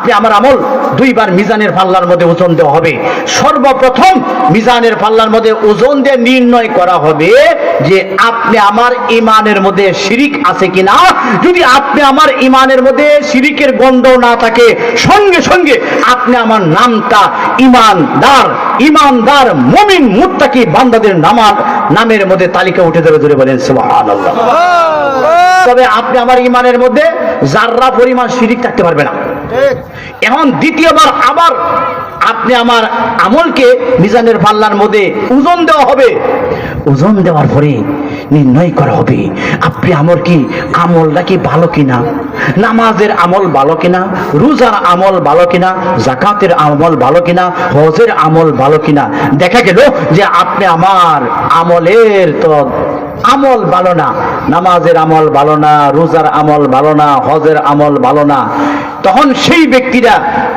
আপনি আমার আমল দুইবার মিজানের পাল্লার মধ্যে ওজন দেওয়া হবে। সর্বপ্রথম মিজানের পাল্লার মধ্যে ওজন দিয়ে নির্ণয় করা হবে যে আপনি আমার ইমানের মধ্যে শিরিক আছে কিনা। যদি আপনি আমার ইমানের মধ্যে শিরিকের গন্ধ না থাকে সঙ্গে সঙ্গে আপনি আমার নামটা ইমানদার ইমানদার মমিন মুত্তাকি বান্দাদের নামার নামের মধ্যে তালিকা উঠে ধরে ধরে বলেন সুবহানাল্লাহ। তবে আপনি আমার ইমানের মধ্যে জাররা পরিমাণ শিরিক থাকতে পারবে না। এখন দ্বিতীয়বার আবার আপনি আমার আমলকে মিজানের পাল্লার মধ্যে ওজন দেওয়া হবে। ওজন দেওয়ার পরে নির্ণয় করা হবে, আপনি আমল কি আমলটা কি ভালো কিনা? নামাজের আমল ভালো কিনা? রোজার আমল ভালো কিনা? জাকাতের আমল ভালো কিনা? হজের আমল ভালো কিনা? দেখা গেল যে আপনি আমার আমলের তো আমল ভালো না, নামাজের আমল ভালো না, রোজার আমল ভালো না, হজের আমল ভালো না, তখন সেই ব্যক্তিরা,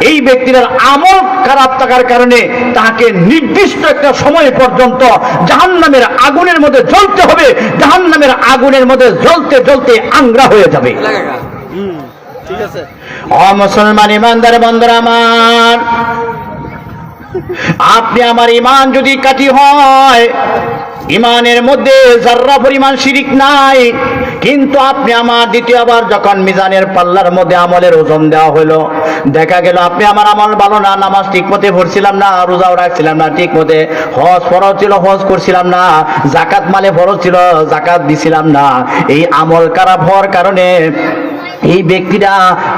এই ব্যক্তির আমল খারাপ থাকার কারণে তাকে নির্দিষ্ট একটা সময় পর্যন্ত জাহান্নামের আগুনের মধ্যে জ্বলতে হবে জাহান নামের আগুনের মধ্যে জ্বলতে জ্বলতে আংরা হয়ে যাবে। মুসলমান ইমানদার বন্ধুরা আমার, আপনি আমার ইমান যদি কাটি হয় ইমানের মধ্যে জাররা পরিমাণ শিরিক নাই, কিন্তু আপনি আমার দ্বিতীয়বার যখন মিজানের পাল্লার মধ্যে আমলের ওজন দেওয়া হলো দেখা গেল আপনি আমার আমল ভালো না, নামাজ ঠিক মতে ভরছিলাম না রোজাও রাখছিলাম না ঠিক মতে, হজ ফরজ ছিল, হজ করছিলাম না জাকাত মালে ফরজ ছিল জাকাত দিছিলাম না। এই আমল খারাপ হওয়ার কারণে এই ব্যক্তিরা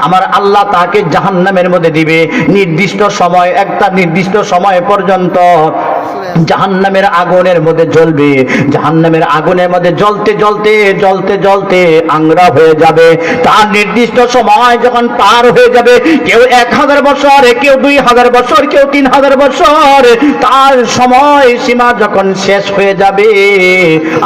আমার আল্লাহ তাকে জাহান্নামের মধ্যে দিবে। নির্দিষ্ট সময়, একটা নির্দিষ্ট সময় পর্যন্ত জাহান্নামের আগুনের মধ্যে জ্বলবে। জাহান্নামের আগুনের মধ্যে জ্বলতে জ্বলতে জ্বলতে জ্বলতে আংরা হয়ে যাবে। তার নির্দিষ্ট সময় যখন পার হয়ে যাবে, কেউ এক হাজার বছর, কেউ দুই হাজার বছর, কেউ তিন হাজার বছর, তার সময় সীমা যখন শেষ হয়ে যাবে,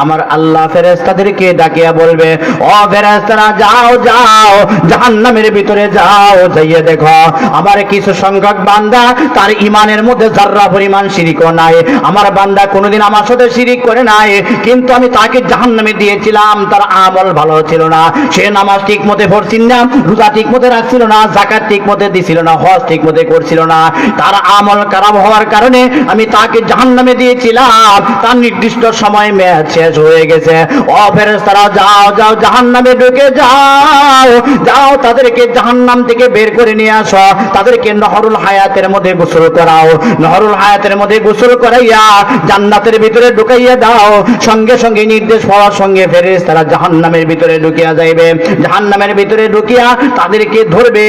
আমার আল্লাহ ফেরেস্তাদেরকে ডাকিয়া বলবে, ও ফেরেস্তারা যাও যাও, জাহান্নামের ভিতরে যাও, যাইয়ে দেখো। আমার কিছু সংখ্যক বান্দা, তার ইমানের মধ্যে যার্রা পরিমাণ শিরিকও নাই। আমার বান্দা কোনোদিন আমার সাথে শিরিক করে নাই, কিন্তু আমি তাকে জাহান্নামে দিয়েছিলাম, তার আমল ভালো ছিল না। সে নামাজ ঠিক মতে পড়ছিল না, রোজা ঠিক মতে রাখছিল না জাকাত ঠিক মতে দিছিল না, হজ ঠিক মতে করছিল না। তার আমল খারাপ হওয়ার কারণে আমি তাকে জাহান্নামে দিয়েছিলাম। তার নির্দিষ্ট সময় মেয়াদ শেষ হয়ে গেছে। ও ফেরেশতারা, যাও যাও, জাহান্নামে ঢুকে যাও। যাও, তাদেরকে জাহান্নাম থেকে বের করে নিয়ে আসো। তাদেরকে নহরুল হায়াতের মধ্যে গোসল করাও। নহরুল হায়াতের মধ্যে গোসল করাইয়া জান্নাতের ভিতরে ঢুকাইয়া দাও। সঙ্গে সঙ্গে নির্দেশ পাওয়ার সঙ্গে ফেরেস তারা জাহান নামের ভিতরে ঢুকিয়া যাইবে। জাহান নামের ভিতরে ঢুকিয়া তাদেরকে ধরবে।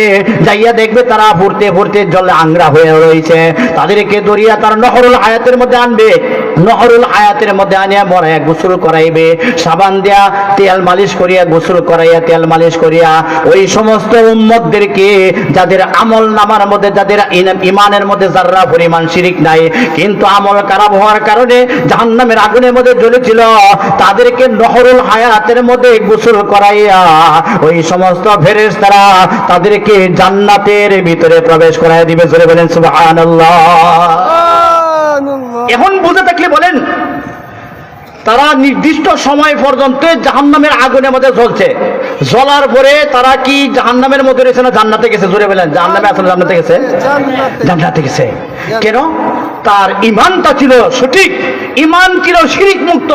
যাইয়া দেখবে তারা ফুরতে ফুরতে জলে আংরা হয়ে রয়েছে। তাদেরকে ধরিয়া তারা নহরুল হায়াতের মধ্যে আনবে। নহরুল আয়াতের মধ্যে আনিয়া মরাইয়া গোসল করাইবে। সাবান দিয়া তেল মালিশ করিয়া গোসল করাইয়া, তেল মালিশ করিয়া ওই সমস্ত উম্মতদেরকে যাদের আমল নামার মধ্যে, যাদের ইমানের মধ্যে যারা পরিমাণ শিরিক নাই, কিন্তু আমল খারাপ হওয়ার কারণে জাহান্নামের আগুনের মধ্যে জ্বলেছিল, তাদেরকে নহরুল হায়াতের মধ্যে গোসল করাইয়া ওই সমস্ত ফেরেস তারা তাদেরকে জান্নাতের ভিতরে প্রবেশ করাইয়া দিবে। জোরে বলেন, সুবহানাল্লাহ। এখন বুঝে থাকলে বলেন তারা নির্দিষ্ট সময় পর্যন্ত জাহান্নামের আগুনের মধ্যে জ্বলছে। জ্বলার পরে তারা কি জাহান্নামের মধ্যে রয়েছে না জান্নাতে গেছে? জোরে বলেন জাহান্নামে আসলে জান্নাতে গেছে? জান্নাতে। গেছে। কেন? তার ইমানটা ছিল সঠিক। ইমান ছিল শিরিক মুক্ত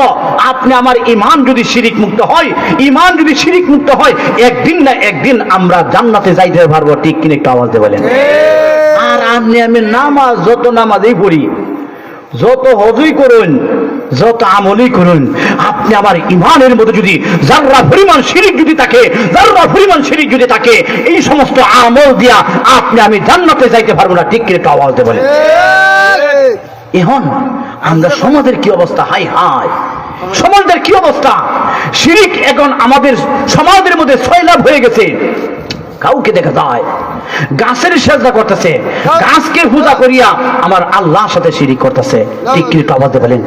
আপনি আমার ইমান যদি শিরিক মুক্ত হয় ইমান যদি শিরিক মুক্ত হয় একদিন না একদিন আমরা জান্নাতে যাইতে পারব। ঠিক কিনে একটু আওয়াজ দিয়ে বলেন। আর আপনি আমি নামাজ যত নামাজই পড়ি যত হজই করুন যত আমলই করুন আপনি আমার ইমানের মধ্যে যদি যার্রা পরিমাণ শিরিক যদি থাকে যার্রা পরিমাণ শিরিক যদি থাকে এই সমস্ত আমল দিয়া আপনি আমি জান্নাতে যাইতে পারব না। ঠিক করে একটু আওয়াজ দিয়ে বলেন। এখন আমরা সমাজের কি অবস্থা? হাই হাই। সমাজের কি অবস্থা? শিরিক এখন আমাদের সমাজের মধ্যে সয়লাভ হয়ে গেছে। কাউকে দেখা যায়। গাছের সেজদা করতেছে। গাছকে পূজা করিয়া আমার আল্লাহর সাথে শিরিক করতেছে। ঠিক কি একটু আওয়াজ বলেন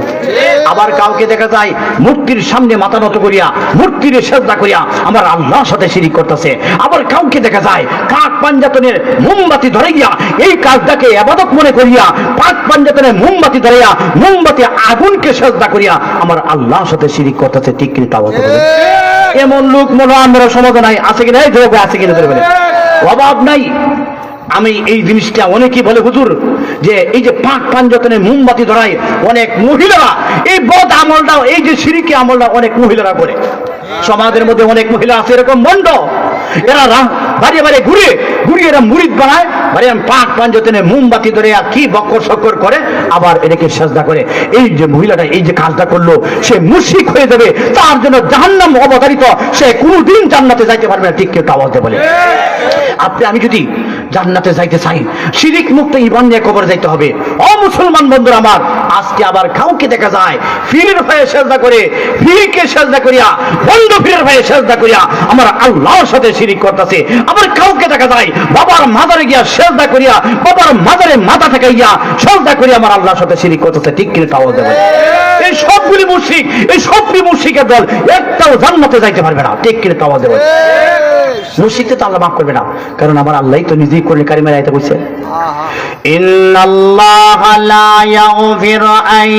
আবার কাউকে দেখা যায় মূর্তির সামনে মাথা নত করিয়া মূর্তির সেজদা করিয়া আমার আল্লাহর সাথে শিরিক করতেছে। আবার কাউকে দেখা যায় কাক পাঞ্জাতনের মোমবাতি ধরে গিয়া এই কাজটাকে আবাদত মনে করিয়া পাক পাঞ্জাতনের মোমবাতি ধরিয়া মোমবাতি আগুনকে সেজদা করিয়া আমার আল্লাহর সাথে শিরিক করতেছে। ঠিক কি একটু আওয়াজ বলেন এমন লোক মনে আমরা সমাজে নাই, আছে কিনা এই জবাবে আছে কিনা ধরে অভাব নাই। আমি এই জিনিসটা অনেকেই বলে, হুজুর, যে এই যে পাঁচ পাঞ্জতনে মোমবাতি ধরায় অনেক মহিলারা, এই বদ আমলটা এই যে সিরিকি আমলটা অনেক মহিলারা করে। সমাজের মধ্যে অনেক মহিলা আছে, এরকম মন্ড। এরা বাড়ি বাড়ি ঘুরে ঘুরে এরা মুড়িদ বানায় বাড়ি পাঁচ পাঞ্জতনে মোমবাতি ধরে কি সক্কর করে, আবার সাজদা করে। এই যে মহিলাটা, এই যে কাজটা করল, সে হয়ে যাবে, তার জন্য জাহান্নাম অবতারিত, সে কোনোদিন জান্নাতে যাইতে পারবে না। ঠিক কেউ বলে। আপনি, আমি যদি জান্নাতে যাইতে চাই, শিরিক মুক্ত ইমান নিয়ে কবর যাইতে হবে। অ মুসলমান বন্ধুরা আমার, আজকে আবার কাউকে দেখা যায়, ফিরের হয়ে সেজদা করে, ফিরকে সেজদা করিয়া, বন্ধ ফিরের হয়ে সেজদা করিয়া, আমার আল্লাহর সাথে শিরিক করতেছে। আবার কাউকে দেখা যায়, বাবার মাজারে গিয়া সজদা করিয়া, বাবার মাজারে মাথা ঠেকাইয়া সজদা করিয়া আমার আল্লাহর সাথে সিঁড়ি করতেছে, ঠিক কিনে তাও দেবে এই সবগুলি মুশরিক, এই সবগুলি মুশরিকের দল একটাও জান্নাতে যাইতে পারবে না, ঠিক কিনে তাও দেবে মুশরিককে তো আল্লাহ মাফ করবে না, কারণ আমার আল্লাহই তো নিজেই কোরআন কারিমের আয়াতে কইছে ইন্নাল্লাহা লা ইয়াগফিরু আন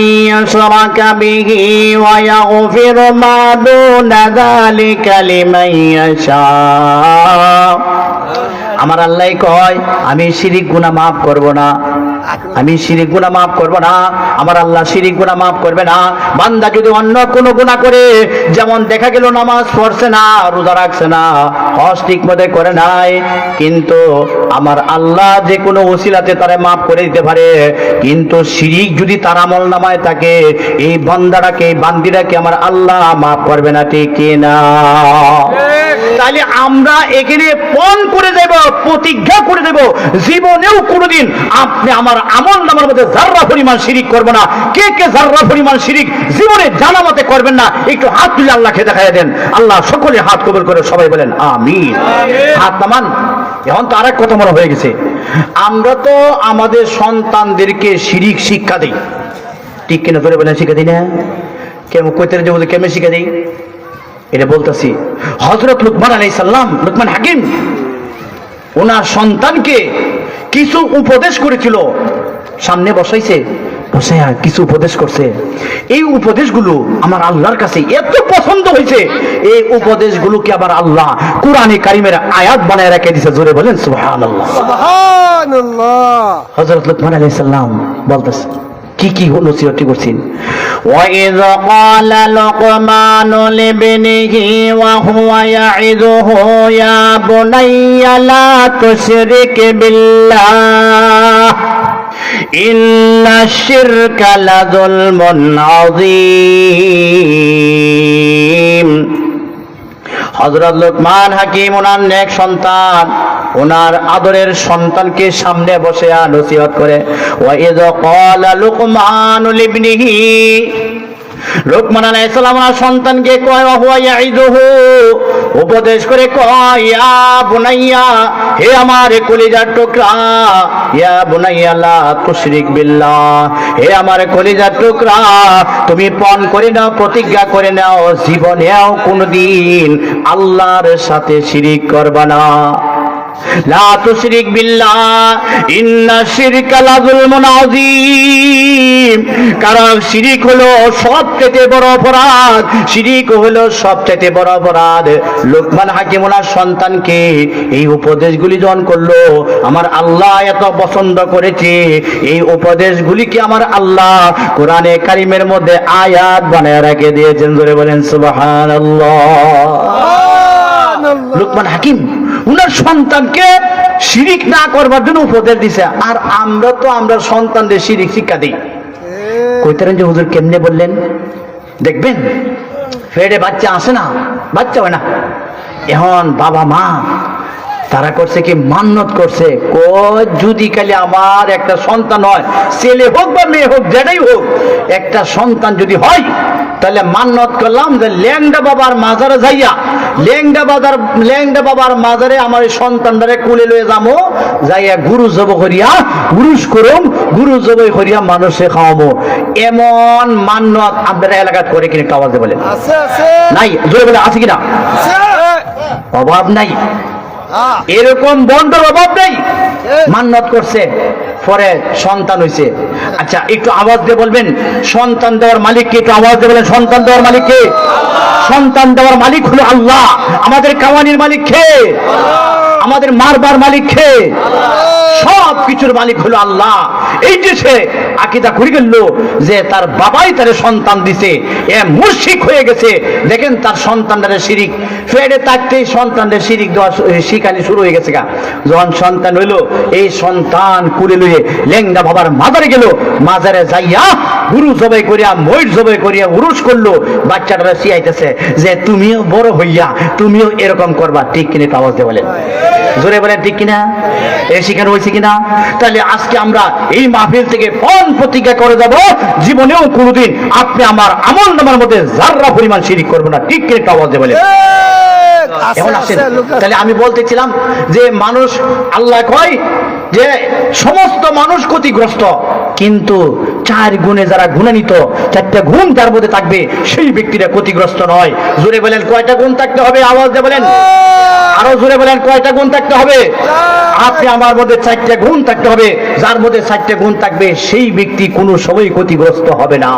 বিহি ওয়া ইয়াগফিরু মা দুনা যালিকা লিমান ইয়াশা। আমার আল্লাহ কয়, আমি শিরিক গুনাহ মাফ করব না। আমি শিরিক গুনাহ মাফ করব না। আমার আল্লাহ শিরিক গুনাহ মাফ করবে না। বান্দা যদি অন্য কোনো গুনাহ করে, যেমন দেখা গেল নামাজ পড়ছে না, রোজা রাখছে না, হজ ঠিক মতো করে নাই, কিন্তু আমার আল্লাহ যে কোনো ওসিলাতে তারা মাফ করে দিতে পারে। কিন্তু শিরিক যদি তার আমল নামায় থাকে, এই বান্দাটাকে এই বান্দিটাকে আমার আল্লাহ মাফ করবে না, ঠিক না তাহলে আমরা এখানে পণ করে দেব প্রতিজ্ঞা করে দেব জীবনেও কোনোদিন আপনি আমার আমল নামার মধ্যে জাররা পরিমাণ শিরিক করব না। কে কে জাররা পরিমাণ শিরিক জীবনে জানা মতে করবেন না একটু হাত তুলে আল্লাহকে দেখাই দেন। আল্লাহ সকলে হাত কবর করে সবাই বলেন আমিন। হাত নামান। এখন তো আরেক কথা মনে হয়ে গেছে। আমরা তো আমাদের সন্তানদেরকে শিরিক শিক্ষা দিই। ঠিক কিনা ধরে বলেন শিক্ষা দিই না? কেমন কইতে যে বলে কেমন শিক্ষা দিই? এটা বলতেছি হজরত লুকমান আলাই সাল্লাম লুকমান হাকিম ওনার সন্তানকে কিছু উপদেশ করেছিল। সামনে বসাইছে বসাইয়া কিছু উপদেশ করছে। এই উপদেশগুলো আমার আল্লাহর কাছে এত পছন্দ হয়েছে। এই উপদেশগুলোকে আবার আল্লাহ কোরআনে কারিমের আয়াত বানায় রেখে দিছে জোরে বলেন সুবহানাল্লাহ। সুবহানাল্লাহ। হজরত লুকমান আলাইহিস সালাম বলতেছে কি কি নসিহতটি করছেন وَإِذْ قَالَ لُقْمَانُ لِابْنِهِ وَهُوَ يَعِظُهُ يَا بُنَيَّ لَا تُشْرِكْ بِاللَّهِ إِنَّ الشِّرْكَ لَظُلْمٌ عَظِيمٌ হজরত লোকমান হাকিম ওনার নেক সন্তান ওনার আদরের সন্তানকে সামনে বসে নসিহত করে ওয়াইদ ক্বালা লুকমান লিবনিহি লোকমান আলাইহিস সালাম ওনার সন্তানকে কয় ওয়া হুয়া ইয়াইদুহু উপদেশ করে কয়, ইয়া বুনাইয়া, হে আমার কলিজার টুকরা, ইয়া বুনাইয়া, লা তুশরিক বিল্লাহ, হে আমার কলিজার টুকরা, তুমি পণ করে নাও, প্রতিজ্ঞা করে নাও, জীবনেও কোনদিন আল্লাহর সাথে শিরিক করবা না। লা তুশরিক বিল্লাহ ইন্না শিরকা লাযুলমুন আযীম। কারণ শিরিক হলো সবচেয়ে বড় অপরাধ শিরিক হলো সবচেয়ে বড় অপরাধ। লোকমান হাকিম ওনার সন্তানকে এই উপদেশগুলি যখন করল আমার আল্লাহ এত পছন্দ করেছে এই উপদেশগুলিকে আমার আল্লাহ কোরআনে কারিমের মধ্যে আয়াত বানায় রেখে দিয়েছেন। ধরে বলেন সুবহানাল্লাহ। লুকমান হাকিম উনার সন্তানকে শিরিক না করবার জন্য উপদেশ দিছে। আর আমরা তো আমরা সন্তানদের শিরিক শিক্ষা দিই। কইতারেন যে হুজুর কেমনে বললেন? দেখবেন ফেডে বাচ্চা আসে না বাচ্চা হয় না। এখন বাবা মা তারা করছে কি মান্নত করছে। কয় যদি খালি আমার একটা সন্তান হয় ছেলে হোক বা মেয়ে হোক যেটাই হোক একটা সন্তান যদি হয় তাহলে মান্নত করলাম যে ল্যাংডা বাবার মাজারে যাইয়া ল্যাংডা বাজার ল্যাংডা বাবার মাজারে আমার সন্তানটারে কুলে লয়ে যাব যাইয়া গুরু জব করিয়া গুরুস করুম গুরু জব করিয়া মানুষে খাওয়াবো এমন মান্নত আপনারা এলাকাত করে কিনে আছে আছে। নাই জোরে বলে আছে কিনা? আছে। অভাব নাই। হ্যাঁ। এরকম বন্ডর অভাব নাই। মান্নত করছে। পরে সন্তান হইছে। আচ্ছা একটু আওয়াজ দিয়ে বলবেন, সন্তান দেওয়ার মালিককে একটু আওয়াজ দিয়ে বলেন, সন্তান দেওয়ার মালিককে সন্তান দেওয়ার মালিক হলো আল্লাহ। আমাদের কামানির মালিক কে? আমাদের মারবার মালিক কে? সব কিছুর মালিক হলো আল্লাহ। এই যে সে আকিদা করে গেল যে তার বাবাই তার সন্তান দিছে, এ মুর্শিক হয়ে গেছে। দেখেন তার সন্তানটারে শিরিক। ফেরে তাকতেই সন্তানদের শিরিক দেওয়া শিখানি শুরু হয়ে গেছে গা। যখন সন্তান হইল, এই সন্তান কুলে লইয়ে লেঙ্গা বাবার মাজারে গেল। মাজারে যাইয়া গুরু জবাই করিয়া ময়ূর জবাই করিয়া উরুস করল। বাচ্চাটারা শিয়াইতেছে যে তুমিও বড় হইয়া তুমিও এরকম করবা। ঠিক কিনে আওয়াজ দিয়ে বলেন। জোরে বলেন ঠিক কিনা? এ শিখানো হয়েছে কিনা? তাহলে আজকে আমরা এই মাহফিল থেকে পণ প্রতিজ্ঞা করে যাব। জীবনেও কোনোদিন আপনি আমার আমল নামার মধ্যে জাররা পরিমাণ শিরিক করব না। ঠিক কিনে আওয়াজ দিয়ে বলেন। এখন আসেন। আছে, লোক। আছে। তাহলে আমি বলতেছিলাম যে মানুষ আল্লাহ কয় যে সমস্ত মানুষ ক্ষতিগ্রস্ত, কিন্তু চার গুণে যারা গুণান্বিত চারটা গুণ যার মধ্যে থাকবে, সেই ব্যক্তিরা ক্ষতিগ্রস্ত নয়। জোরে বলেন, কয়টা গুণ থাকতে হবে? আওয়াজ দিয়ে বলেন। আরও জোরে বলেন, কয়টা গুণ থাকতে হবে? আপনি আমার মধ্যে চারটা গুণ থাকতে হবে। যার মধ্যে চারটা গুণ থাকবে, সেই ব্যক্তি কোনো সময় ক্ষতিগ্রস্ত হবে না।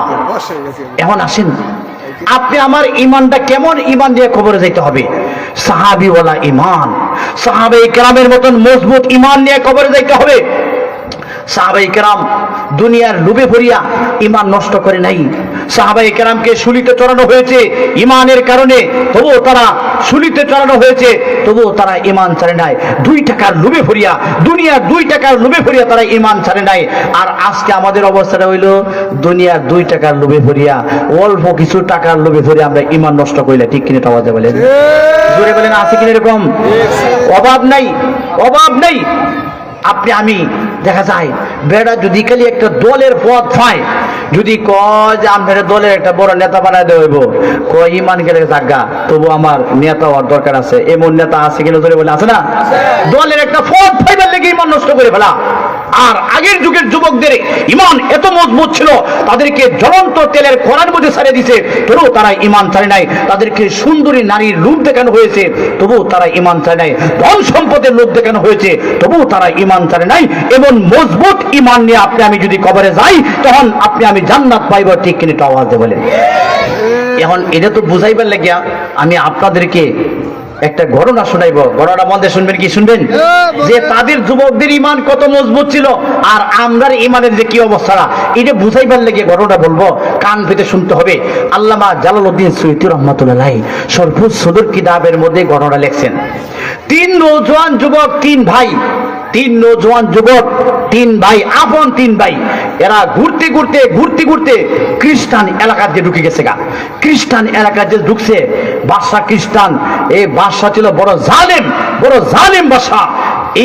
এখন আসেন, আপনি আমার ইমানটা কেমন ইমান দিয়ে খবরে যেতে হবে? সাহাবিওয়ালা ইমান। সাহাবে কেরামের মতন মজবুত ইমান নিয়ে খবরে যাইতে হবে। সাহাবাই কেরাম দুনিয়ার লুবে ভরিয়া ইমান নষ্ট করে নাই। সাহাবাই কেরামকে শুলিতে চড়ানো হয়েছে ইমানের কারণে তবুও তারা শুলিতে চড়ানো হয়েছে তবুও তারা ইমান ছাড়ে নাই। দুই টাকার লুবে ভরিয়া দুনিয়ার দুই টাকার লুবে ভরিয়া তারা ইমান ছাড়ে নাই। আর আজকে আমাদের অবস্থাটা হইল দুনিয়ার দুই টাকার লোভে ভরিয়া অল্প কিছু টাকার লোভে ভরিয়া আমরা ইমান নষ্ট করিলে ঠিক কিনে আওয়াজে বলেন? জোরে বলেন আছে কিনা এরকম? অভাব নাই অভাব নাই। আপনি আমি দেখা যায় বেড়া যদি খালি একটা দলের পথ পায় যদি কয় যে আপনার দলের একটা বড় নেতা বানায় দেব কয় ইমান গেলে জাগা তবু আমার নেতা হওয়ার দরকার আছে। এমন নেতা আছে কিনা ধরে বলে আছে না? দলের একটা পথ ফাইবার লেগে ইমান নষ্ট করে ফেলা। আর আগের যুগের যুবকদের ইমান এত মজবুত ছিল, তাদেরকে জ্বলন্ত তেলের কড়ার মধ্যে ছাড়িয়ে দিছে, তবুও তারা ইমান ছাড়ে নাই। তাদেরকে সুন্দরী নারীর রূপ দেখানো হয়েছে, তবুও তারা ইমান ছাড়ে নাই। ধন সম্পদের লোভ দেখানো হয়েছে, তবুও তারা ইমান ছাড়ে নাই। এমন মজবুত ইমান নিয়ে আপনি আমি যদি কবরে যাই, তখন আপনি আমি জান্নাত পাইব, ঠিক কিনে একটু আওয়াজ বলেন। এখন এটা তো বুঝাইবার লাগিয়া আমি আপনাদেরকে একটা ঘটনা শোনাইব। ঘটনা মধ্যে শুনবেন কি শুনবেন? যে তাদের যুবকদের ইমান কত মজবুত ছিল আর আমরার ইমানের যে কি অবস্থা এটা বুঝাইবার লেগে ঘটনা বলব। কান পেতে শুনতে হবে। আল্লামা জালালউদ্দিন সৈয়দ রহমতুল্লাহ সরফুজ সদর কিতাবের মধ্যে ঘটনা লেখছেন। তিন নৌজওয়ান যুবক তিন ভাই। তিন নৌজওয়ান যুবক তিন ভাই আপন তিন ভাই। এরা ঘুরতে ঘুরতে ঘুরতে ঘুরতে খ্রিস্টান এলাকার যে ঢুকে গেছে গা। খ্রিস্টান এলাকার যে ঢুকছে বাদশা খ্রিস্টান। এই বাদশা ছিল বড় জালেম বড় জালেম বাদশা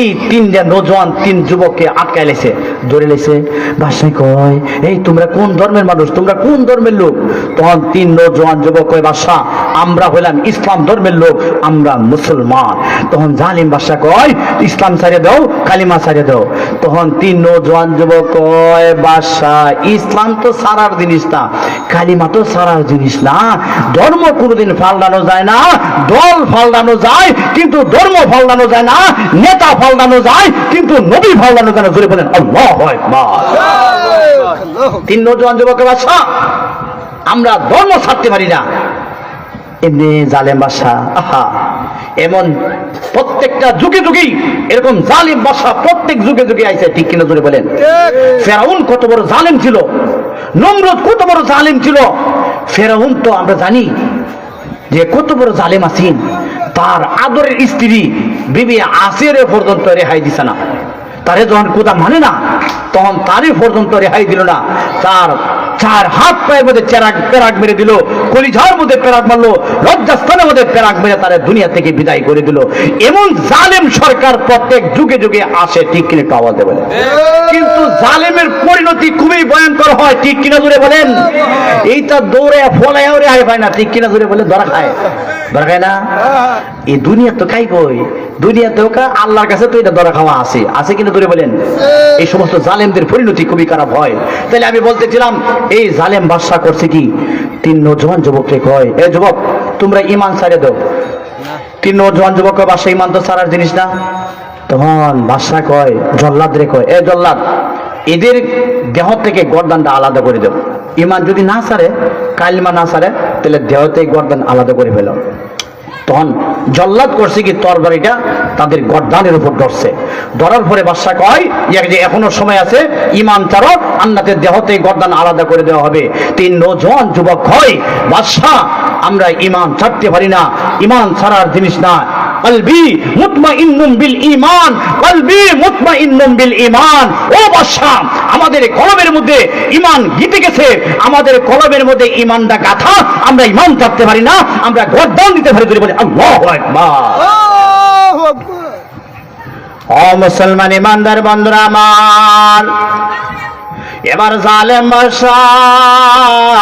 এই তিনটা নজওয়ান, তিন যুবককে আটকায় লেছে, ধরে লেছে। বাদশাহ কয়, এই, তোমরা কোন ধর্মের মানুষ? তোমরা কোন ধর্মের লোক? তখন তিন নজওয়ান যুবক কয় বাদশাহ আমরা হইলাম ইসলাম ধর্মের লোক, আমরা মুসলমান। তখন জালিম বাদশাহ কয়, ইসলাম ছাড়িয়ে দাও, কালিমা ছাড়িয়ে দাও। তখন তিন নজওয়ান যুবক কয় বাদশাহ ইসলাম তো সারার জিনিস না, কালিমা তো সারার জিনিস না। ধর্ম কোনোদিন ফাল্টানো যায় না, দল ফাল্টানো যায়, কিন্তু ধর্ম ফাল্টানো যায় না, নেতা ফাল্টানো যায়, কিন্তু নবী ফাল্টানো যায় না জোরে বলেন তিন নজওয়ান যুবকের বাদশা আমরা ধর্ম ছাড়তে পারি না। এমনি জালেম বাসা আহা। এমন প্রত্যেকটা যুগে যুগেই এরকম জালিম বাসা প্রত্যেক যুগে যুগে আইছে, ঠিক কিনা জোরে বলেন? ফেরাউন কত বড় জালেম ছিল। নমরুদ কত বড় জালেম ছিল। ফেরাউন তো আমরা জানি যে কত বড় জালেম আছেন। তার আদরের স্ত্রী বিবি আসের পর্যন্ত রেহাই দিছে না। তারে যখন কোথা মানে না, তখন তারই পর্যন্ত রেহাই দিল না। তার চার হাত পায়ের মধ্যে চেরাক পেরাক মেরে দিল কলিঝার মধ্যে পেরাক মারলো লজ্জাস্থানের মধ্যে পেরাক মেরে তারা দুনিয়া থেকে বিদায় করে দিল। এমন জালেম সরকার প্রত্যেক যুগে যুগে আসে ঠিক কিনে আওয়াজ দেবেন? কিন্তু জালেমের পরিণতি খুবই ভয়ঙ্কর হয় ঠিক কিনা জুড়ে বলেন? এইটা দৌড়ে ফলাইও রেহাই পায় না ঠিক কিনা জুড়ে বলে ধরা খায়। ধরা খায় না? এই দুনিয়া তো খাইবই। দুনিয়া কা- আল্লাহর কাছে তো এটা ধরা খাওয়া আছে। আছে কিনা দূরে বলেন? এই সমস্ত জালেমদের পরিণতি খুবই খারাপ হয়। তাহলে আমি বলতেছিলাম, এই জালেম বাদশা করছে কি? তিন নজওয়ান যুবককে কয়, এ যুবক, তোমরা ইমান ছাড়ে দাও। তিন নজওয়ান ইমান তো সারার জিনিস না। তখন বাদশাহ কয় জল্লাদ রে কয়, এ জল্লাদ, এদের দেহ থেকে গর্দানটা আলাদা করে দেব ইমান যদি না সারে কালিমা না সারে তাহলে দেহ থেকে গর্দান আলাদা করে ফেলো। তখন জল্লাদ করছে কি তরবারিটা তাদের গরদানের উপর ধরছে। ধরার পরে বাদশাহ কয় যে এখনও সময় আছে ইমান চারো আন্নাতের দেহতে গরদান আলাদা করে দেওয়া হবে। তিন নজন যুবক হয় বাদশাহ, আমরা ইমান ছাড়তে পারি না। ইমান ছাড়ার জিনিস না কলবি মুতমাইন্নুম বিল ঈমান কলবি মুতমাইন্নুম বিল ঈমান। ও বাদশাহ আমাদের কলবের মধ্যে ঈমান গিতে গেছে আমাদের কলবের মধ্যে ঈমানটা গাথা আমরা ঈমান থাকতে পারি না আমরা গর্দান দিতে পারি ধরে বলি আল্লাহু আকবার। আল্লাহু আকবার। ও মুসলমান ইমানদার বন্ধুরা আমার এবার জালেম বাদশাহ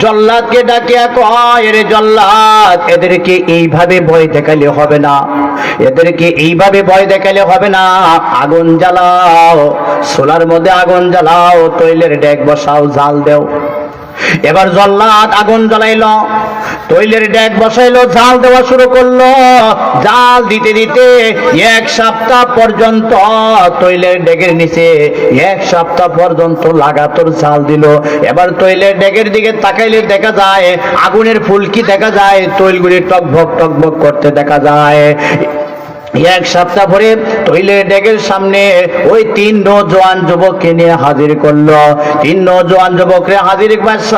জল্লাদকে ডাকিয়া কয় রে জল্লাদ, এদেরকে এইভাবে ভয় দেখালে হবে না। এদেরকে এইভাবে ভয় দেখালে হবে না। আগুন জ্বালাও, সোলার মধ্যে আগুন জ্বালাও, তৈলের ডেক বসাও, জাল দেও। এবার জল্লাদ আগুন জ্বালাইল, তৈলের ডেক বসাইলো, জাল দেওয়া শুরু করল। জাল দিতে দিতে এক সপ্তাহ পর্যন্ত তৈলের ডেকের নিচে এক সপ্তাহ পর্যন্ত লাগাতর জাল দিল। এবার তৈলের ডেকের দিকে তাকাইলে দেখা যায়, আগুনের ফুলকি দেখা যায়, তৈলগুলি টকভক টকভক করতে দেখা যায়। এক সপ্তাহ পরে তৈলের ডেকের সামনে ওই তিন নজওয়ান যুবককে নিয়ে হাজির করল। তিন নজওয়ান যুবকরে হাজির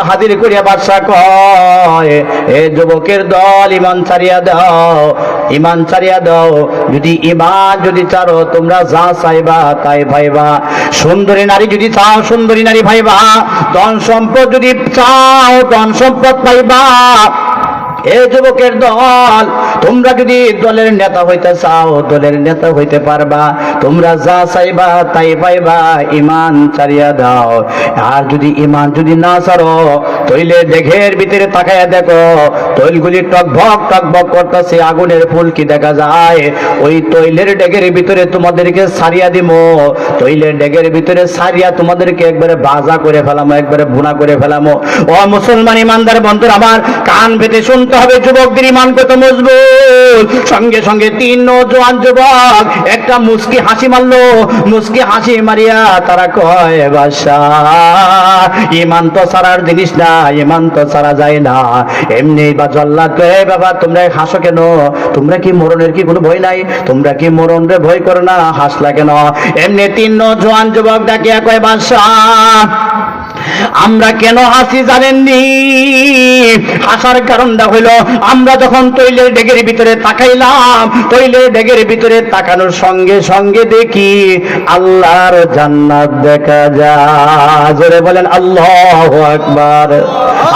হাজির করিয়া বাদশা কয়, এ যুবকের দল ইমান ছাড়িয়া দাও, ইমান ছাড়িয়া দাও। যদি ইমান যদি চারো তোমরা যা চাইবা তাই ভাইবা। সুন্দরী নারী যদি চাও, সুন্দরী নারী ভাইবা। ধন সম্পদ যদি চাও, ধন সম্পদ পাইবা। যুবকের দল, তোমরা যদি দলের নেতা হইতে চাও, দলের নেতা হইতে পারবা। তোমরা যা চাইবা, তাই পাইবা ইমান ছাড়িয়া দাও। আর যদি ইমান যদি না ছাড়ো, তৈলে দেখের ভিতরে তাকাইয়া দেখো, তৈলগুলি টকভক টকভক করতেছে, আগুনের ফুল কি দেখা যায়? ওই তৈলের ডেগের ভিতরে তোমাদেরকে সারিয়া দিব তৈলের ডেগের ভিতরে সারিয়া তোমাদেরকে একবারে বাজা করে ফেলামো, একবারে বুনা করে ফেলামো। ও মুসলমান ইমানদার বন্ধুর, আমার কান পেতে শুনতে হবে যুবকদের ইমান কত মজবুত? সঙ্গে সঙ্গে তিন জোয়ান যুবক, একটা মুস্কি হাসি মারলো। মুস্কি হাসি মারিয়া তারা কয় বাসা ইমান তো সারার জিনিস না, ইমান তো সারা যায় না। এমনি বা জল্লাদ কয়ে বাবা, তোমরা হাসো কেন? তোমরা কি মরণের কি কোনো ভয় নাই? তোমরা কি মরণরে ভয় করো না? হাসলা কেন? এমনি তিন জোয়ান যুবক ডাকিয়া কয় বাসা আমরা কেন হাসি জানেননি? হাসার কারণটা হইল, আমরা যখন তৈলের ডেগের ভিতরে তাকাইলাম, তৈলের ডেগের ভিতরে তাকানোর সঙ্গে সঙ্গে দেখি আল্লাহর জান্নাত দেখা যায়। জোরে বলেন, আল্লাহ আকবার।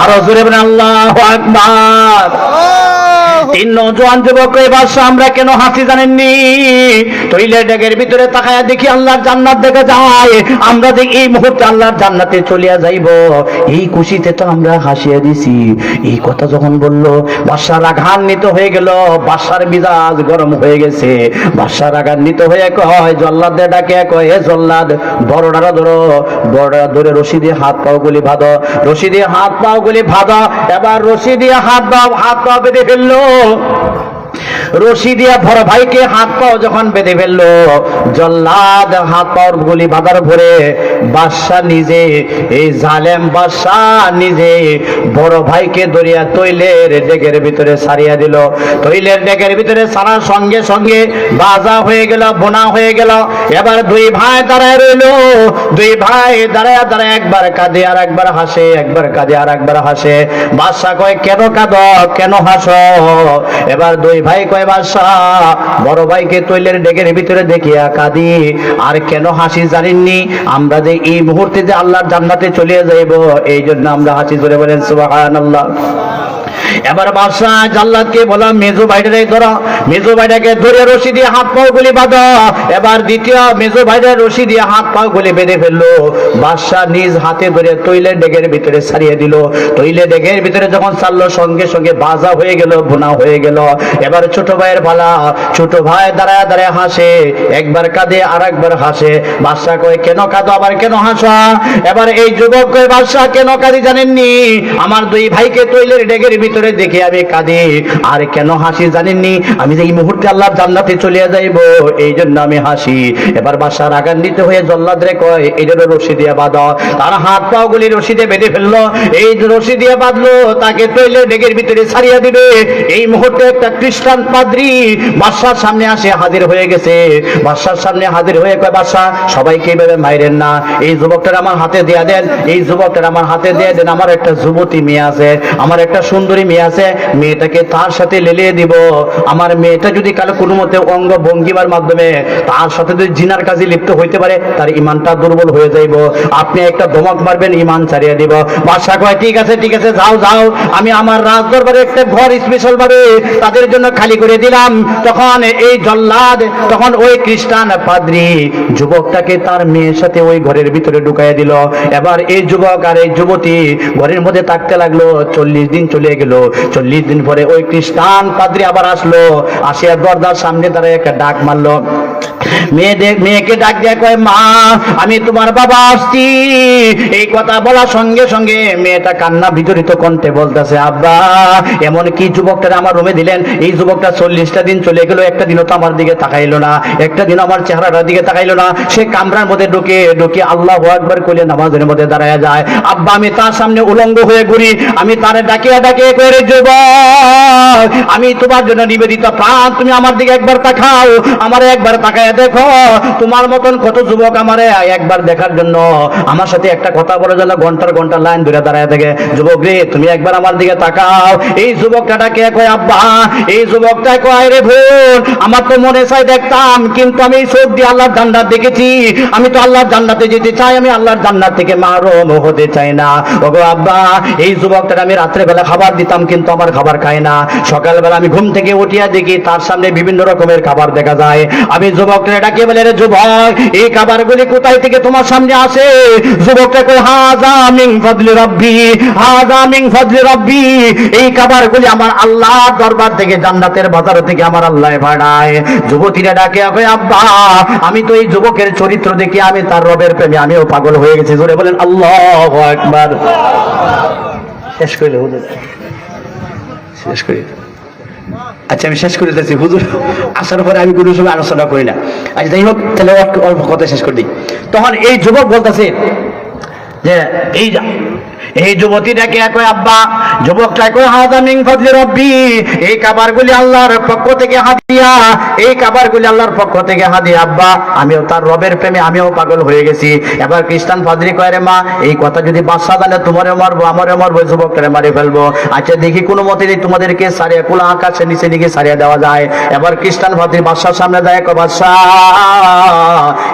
আরও জোরে বলেন, আল্লাহ আকবার। তিন যুবক আমরা কেন হাসি জানেননি? ভিতরে তাকায়া দেখি আল্লাহর জান্নাত দেখা যায়। আমরা এই মুহূর্তে আল্লাহর জান্নাতে চলিয়া যাইব, এই খুশিতে তো আমরা হাসিয়া দিছি। এই কথা যখন বলল আঘান্বিত হয়ে গেল। বাদশার মিজাজ গরম হয়ে গেছে। বাদশার আঘান্বিত হয়ে কয়, জল্লাদে ডাকে কয়, হে জল্লাদ, বড়ডারা ধরো, বড়ডারা ধরে রশি দিয়ে হাত পাও গুলি ভাদো রশি দিয়ে হাত পাও গুলি ভাদো এবার রশি দিয়ে হাত পাও হাত পাও বেঁধে ফেলল। রশি দিয়া ভর ভাইকে হাত পাও যখন বেঁধে ফেলল। জল্লাদ হাত পাওয়ার গুলি বাঁধার ভরে বাদশাহ নিজে, এই জালেম বাদশাহ নিজে বড় ভাইকে দরিয়া তৈলের ডেকের ভিতরে সারিয়া দিল। তৈলের ডেকের ভিতরে সারার সঙ্গে সঙ্গে বাজা হয়ে গেল, বোনা হয়ে গেল। এবার দুই ভাই দাঁড়ায় রইল। দুই ভাই দাঁড়ায় দাঁড়ায় একবার কাঁদে আর একবার হাসে, একবার কাঁদে আর একবার হাসে। বাদশাহ কয়, কেন কাঁদ? কেন হাস? এবার দুই ভাই কয় বাদশাহ বড় ভাইকে তৈলের ডেকের ভিতরে দেখিয়া কাঁদি। আর কেন হাসি জানেননি? আমরা যে এই মুহূর্তে যে আল্লাহর জান্নাতে চলে যাইব এই জন্য আমরা হাসি ধরে বলেন সুবহানাল্লাহ। এবার বাদশাহ জাল্লাদকে বললাম মেজো ভাইটারে ধরো। মেজো ভাইটাকে ধরে রশি দিয়ে হাত পাও গুলি বাঁধো। এবার দ্বিতীয় মেজো ভাইটার রশি দিয়ে হাত পাও গুলি বেঁধে ফেলল। বাদশাহ নিজ হাতে ধরে তৈলের ডেগের ভিতরে ছাড়িয়ে দিল। তৈলে ডেগের ভিতরে যখন ছাড়লো, সঙ্গে সঙ্গে বাজা হয়ে গেল বোনা হয়ে গেল। এবার ছোট ভাইয়ের পালা, ছোট ভাই দাঁড়ায় দাঁড়ায় হাসে, একবার কাঁদে আর একবার হাসে। বাদশাহ কয়, কেন কাঁদো? আবার কেন হাসা? এবার এই যুবক কয়, বাদশাহ, কেন কাঁদি জানেননি? আমার দুই ভাইকে তৈলের ডেগের ভিতরে দেখে আমি কাঁদি। আর কেন হাসি জানেননি? আমি যে এই মুহূর্তে আল্লাহ জান্নাতে চলে যাইব, এই জন্য আমি হাসি। এবার বাসার আগান্বিত হয়ে জল্লাদ রে কয়, এই জন্য রশি দিয়ে বাঁধ। তার হাত পাও গুলি রশি দিয়ে বেঁধে ফেলল। এই রশি দিয়ে বাঁধলো, তাকে তৈলের ডেগের ভিতরে ছাড়িয়ে দিবে। এই মুহূর্তে একটা খ্রিস্টান পাদ্রি বাদশার সামনে আসে, হাজির হয়ে গেছে। বাদশার সামনে হাজির হয়ে কয় বাদশা সবাইকে এইভাবে মাইরেন না। এই যুবকটার আমার হাতে দেয়া দেন, এই যুবকটার আমার হাতে দেয়া দেন। আমার একটা যুবতী মেয়ে আছে, আমার একটা সুন্দরী মেয়ে আছে, মেয়েটাকে তার সাথে লেলিয়ে দিব। আমার মেয়েটা যদি কালো কোনো মতে অঙ্গ ভঙ্গিমার মাধ্যমে তার সাথে যদি জিনার কাজে লিপ্ত হইতে পারে, তার ইমানটা দুর্বল হয়ে যাইব। আপনি একটা ধমক মারবেন, ইমান ছাড়িয়ে দিব। বাদশা কয়, ঠিক আছে ঠিক আছে, যাও যাও। আমি আমার রাজ দরবারে একটা ঘর স্পেশাল ভাবে তাদের জন্য খালি করে দিলাম। তখন এই জল্লাদ, তখন ওই খ্রিস্টান পাদ্রি যুবকটাকে তার মেয়ের সাথে ওই ঘরের ভিতরে ঢুকাইয়া দিল। এবার এই যুবক আর এই যুবতী ঘরের মধ্যে থাকতে লাগল। চল্লিশ দিন চলে গেল। চল্লিশ দিন পরে ওই খ্রিস্টান পাদ্রি আবার আসলো। আসিয়া দরজার সামনে তারা একটা ডাক মারলো। মেয়েকে ডাক দেয়া কয়, মা, আমি তোমার বাবা আসছি। এই কথা সঙ্গে সঙ্গে মেয়েটা কান্না কণ্ঠে বলতেছে, আব্বা, এমন কি যুবকটা আমার রুমে দিলেন? এই যুবকটা চল্লিশটা দিন চলে গেল, একটা দিনও তো আমার দিকে তাকাইলো না। একটা দিন আমার চেহারাটার দিকে তাকাইলো না। সে কামরার মধ্যে ঢুকে ঢুকে আল্লাহ একবার করলে নামাজের মধ্যে দাঁড়ায় যায়। আব্বা, আমি তার সামনে উলঙ্গ হয়ে ঘুরি। আমি তারে ডাকিয়ে ডাকিয়ে করে যুবক, আমি তোমার জন্য নিবেদিত প্রাণ। তুমি আমার দিকে একবার তাকাও, আমার একবার তাকায় দেখো। তোমার মতন কত যুবক আমারে একবার দেখার জন্য। আমার সাথে একটা কথা বলার জন্য ঘণ্টার ঘণ্টা লাইন ধরে দাঁড়ায় থাকে। যুবক রে, তুমি একবার আমার দিকে তাকাও। এই যুবকটা কে কয়, আব্বা? এই যুবকটা কয় রে ভুল আমার তো মনে চাই দেখতাম, কিন্তু আমি চোখ দিয়ে আল্লাহর জান্নাত দেখেছি। আমি তো আল্লাহর জান্নাতে যেতে চাই, আমি আল্লাহর জান্নাত থেকে মারম হতে চাই না। ওগো আব্বা, এই যুবকটা আমি রাত্রে বেলা খাবার দিতাম, কিন্তু আমার খাবার খায় না। সকালবেলা আমি ঘুম থেকে উঠিয়া দেখি তার সামনে বিভিন্ন রকমের খাবার দেখা যায়। আমি যুবকটা ডাকিয়ে বলে রে যুবক, এই খাবারগুলি কোথায় থেকে তোমার সামনে আসে? যুবকটা কই হাজা মিং ফজলি রব্বি, হাজা মিং ফজলি রব্বি, এই খাবারগুলি আমার আল্লাহ দরবার থেকে জান্নাতের বাজার থেকে আমার আল্লাহ ভাড়ায় যুবতীরা ডাকে কই আব্বা, আমি তো এই যুবকের চরিত্র দেখে আমি তার রবের প্রেমে আমিও পাগল হয়ে গেছি। জোরে বলেন, আল্লাহ একবার শেষ করলে হুজুর। শেষ করি। আচ্ছা আমি শেষ করে দিচ্ছি হুজুর, আসার পরে আমি কোনো সময় আলোচনা করি না। আচ্ছা যাই হোক, তাহলে অল্প কথা শেষ করে দিই। তখন এই যুবক বলতেছে যে, এই এই যুবতীটাকে কয়, আব্বা যুবকটা কয়, হাদা মিং ফজলি রব্বি। এই খাবারগুলি আল্লাহর পক্ষ থেকে হাদিয়া। এই খাবারগুলি আল্লাহর পক্ষ থেকে হাদিয়া। আব্বা, আমিও তার রবের প্রেমে আমিও পাগল হয়ে গেছি। এবার খ্রিস্টান ফাদরি কয়, রে মা, এই কথা যদি বাদশা জানে, তোমারও মারবো, আমারও মারবো, যুবকটারে মারি ফেলব। আচ্ছা দেখি কোনো মতে তোমাদেরকে সারিয়া কুলা আকাশের নিচে দিকে সারিয়া দেওয়া যায়। এবার খ্রিস্টান ফাদরি বাদশার সামনে দেয় কয়, বাদশাহ,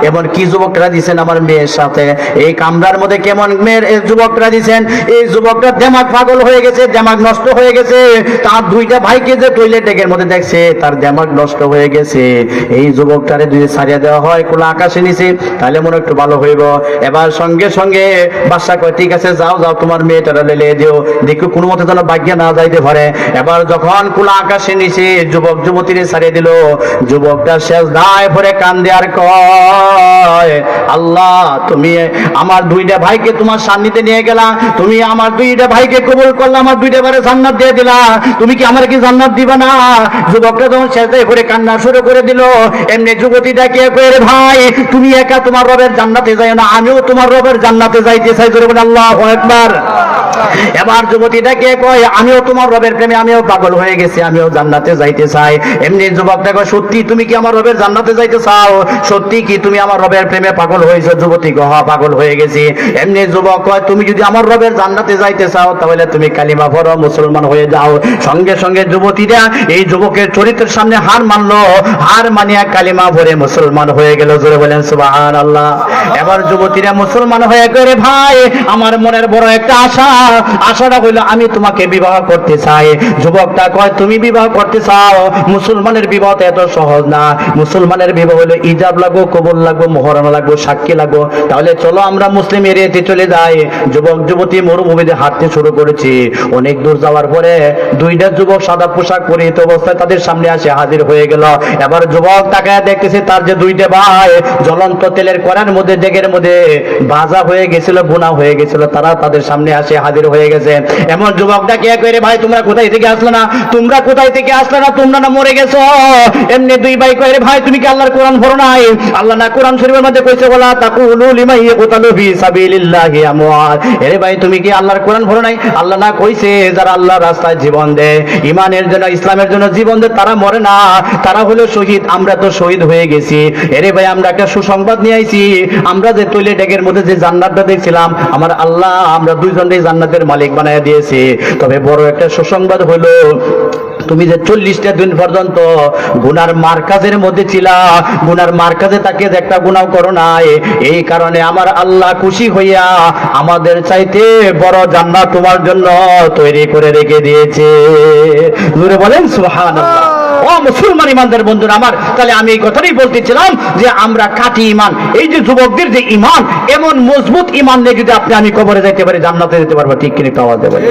এমন কি যুবকরা দিছেন আমার মেয়ের সাথে? এই কামরার মধ্যে কেমন মেয়ের যুবকরা দিছেন এই যুবকটা দেমাগ পাগল হয়ে গেছে, দেমাগ নষ্ট হয়ে গেছে। তার দুইটা ভাইকে যে টয়লেট ডেকের মধ্যে দেখছে, তার দেমাগ নষ্ট হয়ে গেছে। এই যুবকটারে যদি ছাড়িয়ে দেওয়া হয় কোলা আকাশে নিচে, তাহলে মনে একটু ভালো হইব। এবার সঙ্গে সঙ্গে বাদশা কয়, ঠিক আছে, যাও যাও, তোমার মেয়েটারা লেলে দিও। দেখো কোনো মতে যেন ভাগ্য না যাইতে পারে। এবার যখন কোলা আকাশে নিচে যুবক যুবতীরে ছাড়িয়ে দিল, যুবকটা শেষ দায় ভরে কান্দে আর কয়, আল্লাহ, তুমি আমার দুইটা ভাইকে তোমার সান্নিধ্যে নিয়ে গেলা তুমি আমার দুইটা ভাইকে কবুল করলা, আমার দুইটা বারে জান্নাত দিয়ে দিলা। তুমি কি আমার কি জান্নাত দিবা না? যুবকটা যখন শেষ দায় ভরে কান্না শুরু করে দিল, এমনি যুবতীটা কে কয়ে ভাই, তুমি একা তোমার রবের জান্নাতে যাই না, আমিও তোমার রবের জান্নাতে যাইতে চাই। বলে আল্লাহ একবার এবার যুবতীটাকে কয়, আমিও তোমার রবের প্রেমে, আমিও পাগল হয়ে গেছি, আমিও জান্নাতে যাইতে চাই। এমনি যুবকটা কয় সত্যি তুমি কি আমার রবের জান্নাতে যাইতে চাও? সত্যি কি তুমি আমার রবের প্রেমে পাগল হয়েছো? যুবতী কহ পাগল হয়ে গেছি। এমনি যুবক কয়, তুমি যদি আমার রবের জান্নাতে যাইতে চাও, তাহলে তুমি কালিমা পড়ো, মুসলমান হয়ে যাও। সঙ্গে সঙ্গে যুবতীরা এই যুবকের চরিত্রের সামনে হার মানলো। হার মানিয়া কালিমা ভরে মুসলমান হয়ে গেল। জোরে বলেন সুবাহান আল্লাহ এবার যুবতীরা মুসলমান হয়ে করে ভাই, আমার মনের বড় একটা আশা। আশাটা হইল, আমি তোমাকে বিবাহ করতে চাই। যুবকটা কয়, তুমি বিবাহ করতে চাও? মুসলমানের বিবাহ তো এত সহজ না। মুসলমানের বিবাহ হলো ইজাব লাগো কবুল লাগো মোহরানা লাগবো, সাক্ষী লাগো তাহলে চলো আমরা মুসলিম এরিয়াতে চলে যাই। যুবক, যুবতী মরুভূমিতে হাঁটতে শুরু করেছি। অনেক দূর যাওয়ার পরে দুইটা যুবক সাদা পোশাক পরিহিত অবস্থায় তাদের সামনে আসে, হাজির হয়ে গেল। এবার যুবক তাকায় দেখতেছে তার যে দুইটা ভাই জ্বলন্ত তেলের কড়ার মধ্যে ডেগের মধ্যে ভাজা হয়ে গেছিল বোনা হয়ে গেছিল। তারা তাদের সামনে আসে, হাজির হয়ে গেছে। এমন যুবকটা কে করে ভাই, তোমরা কোথায় থেকে আসলে না? তোমরা কোথায় থেকে আসলে না? তোমরা না মরে গেছো? এমনি দুই ভাই কয়ে ভাই, তুমি কি আল্লাহর কোরআন পড়ো নাই? আল্লাহ না কোরআন শরীফের মধ্যে কইছে বলা তাকুলু লিমান ইয়াকুতালু ফি সাবিলিল্লাহি আমওয়াত। এরে ভাই তুমি কি আল্লাহর কোরআন ভরো নাই? আল্লাহ না কইছে, যারা আল্লাহর রাস্তায় জীবন দেয় ইমানের জন্য, ইসলামের জন্য জীবন দেয়, তারা মরে না। তারা হলো শহীদ, আমরা তো শহীদ হয়ে গেছি। এরে ভাই, আমরা একটা সুসংবাদ নিয়ে আইছি। আমরা যে তৈলে ডেকের মধ্যে যে জান্নাতটা দেখছিলাম, আমার আল্লাহ, আমরা দুইজনই জান্নাতের মালিক বানায় দিয়েছি। তবে বড় একটা সুসংবাদ হলো তুমি যে চল্লিশটা দিন পর্যন্ত গুনার মার্কাজের মধ্যে ছিলা, গুনার মার্কাজে তাকে যে একটা গুণাও করো নাই, এই কারণে আমার আল্লাহ খুশি হইয়া আমাদের চাইতে বড় জান্নাত তোমার জন্য তৈরি করে রেখে দিয়েছে। বলেন, সুবহানাল্লাহ। ও মুসলমান ইমানদার বন্ধুরা আমার, তাহলে আমি এই কথাটাই বলতেছিলাম যে আমরা কাটি ইমান, এই যে যুবকদের যে ইমান, এমন মজবুত ইমান নিয়ে যদি আপনি আমি কবরে যাইতে পারি, জান্নাতে যেতে পারব, ঠিক কিনে আওয়াজ দেবেন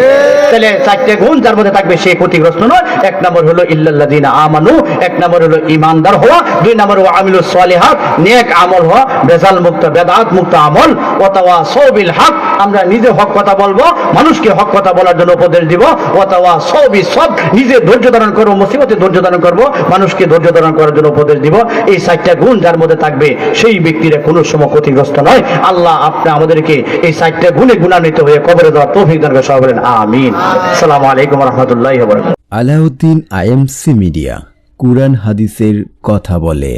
তাহলে চারটে গুণ, যার মধ্যে থাকবে সে ক্ষতিগ্রস্ত নয়। এক নম্বর হলো, ইল্লাল্লাযিনা আমানু, এক নম্বর হলো ইমানদার হওয়া, দুই নম্বর হলো আমিলু সলিহাত, নেক আমল হওয়া বেজাল মুক্ত, বেদাত মুক্ত আমল ওয়াতাওয়া সবিল হক, আমরা নিজে হক কথা বলব, মানুষকে হক কথা বলার জন্য উপদেশ দিব অথবা সবই সব, নিজে ধৈর্য ধারণ করব, মুসিবতে ধৈর্য ধারণ করব মানুষকে ধৈর্য ধারণ করার জন্য উপদেশ দিব। এই চারটা গুণ যার মধ্যে থাকবে, সেই ব্যক্তিরা কোনো সময় ক্ষতিগ্রস্ত নয়। আল্লাহ আপনি আমাদেরকে এই সাইটটা গুণে গুণান্বিত হয়ে কবরে দেওয়া তৌফিক দান করে বলেন আমিন। আসসালামু আলাইকুম রহমতুল্লাহ আলাউদ্দিন আইএমসি মিডিয়া, কুরআন হাদিসের কথা বলে।